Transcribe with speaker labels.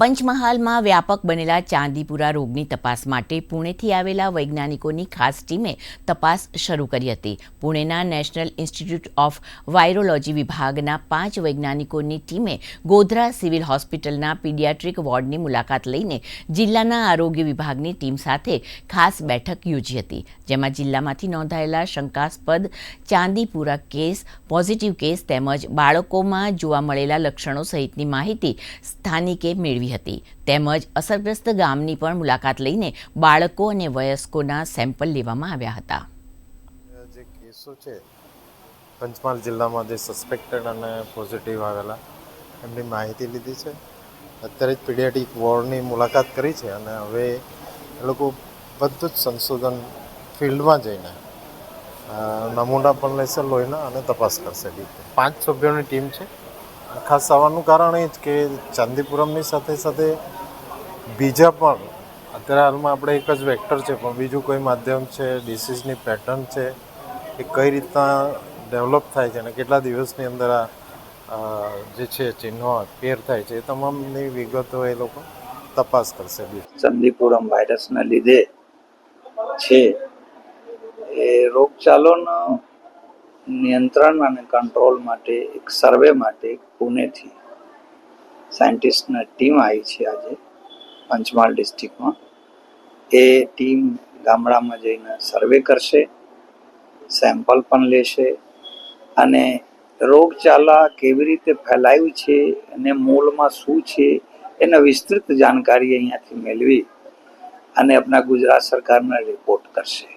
Speaker 1: પંચમહાલમાં વ્યાપક બનેલા ચાંદીપુરા રોગની તપાસ માટે પુણેથી આવેલા વૈજ્ઞાનિકોની ખાસ ટીમે તપાસ શરૂ કરી હતી. પુણેના નેશનલ ઇન્સ્ટિટ્યૂટ ઓફ વાયરોલોજી વિભાગના પાંચ વૈજ્ઞાનિકોની ટીમે ગોધરા સિવિલ હોસ્પિટલના પીડિયાટ્રિક વોર્ડની મુલાકાત લઈને જિલ્લાના આરોગ્ય વિભાગની ટીમ સાથે ખાસ બેઠક યોજી હતી, જેમાં જિલ્લામાંથી નોંધાયેલા શંકાસ્પદ ચાંદીપુરા કેસ, પોઝિટિવ કેસ તેમજ બાળકોમાં જોવા મળેલા લક્ષણો સહિતની માહિતી સ્થાનિકે મેળવી હતી. તેમજ અસરગ્રસ્ત ગામની પણ મુલાકાત લઈને બાળકો અને વયસ્કોના સેમ્પલ લેવામાં આવ્યા હતા.
Speaker 2: જે કેસો છે પંચમહાલ જિલ્લામાં જે સસ્પેક્ટેડ અને પોઝિટિવ આવેલા એમની માહિતી લીધી છે. અત્યારે જ પીડિયાટિક વોર્ડની મુલાકાત કરી છે અને હવે એ લોકો બધું જ સંશોધન ફિલ્ડમાં જઈને નમૂના પણ લેશે લોહીના અને તપાસ કરશે. પાંચ સભ્યોની ટીમ છે? ખાસ આવવાનું કારણ એ જ કે ચાંદીપુરમની સાથે સાથે બીજા પણ અત્યારે હાલમાં આપણે એક જ વેક્ટર છે, પણ બીજું કોઈ માધ્યમ છે ડિસીઝની પેટર્ન છે, એ કઈ રીતના ડેવલપ થાય છે અને કેટલા દિવસની અંદર આ જે છે, ચિહ્નો અપેર થાય છે એ તમામની વિગતો એ લોકો તપાસ કરશે
Speaker 3: ચંદીપુરમ વાયરસના લીધે છે. એ રોગચાલોનો નિયંત્રણ અને કંટ્રોલ માટે, એક સર્વે માટે પુણેથી સાયન્ટિસ્ટની ટીમ આવી છે આજે, પંચમહાલ ડિસ્ટ્રિક્ટમાં એ ટીમ ગામડામાં જઈને સર્વે કરશે સેમ્પલ પણ લેશે અને રોગચાલા કેવી રીતે ફેલાયું છે અને મૂળમાં શું છે એના વિસ્તૃત જાણકારી અહીંયાથી મેળવી અને આપણા ગુજરાત સરકારને રિપોર્ટ કરશે.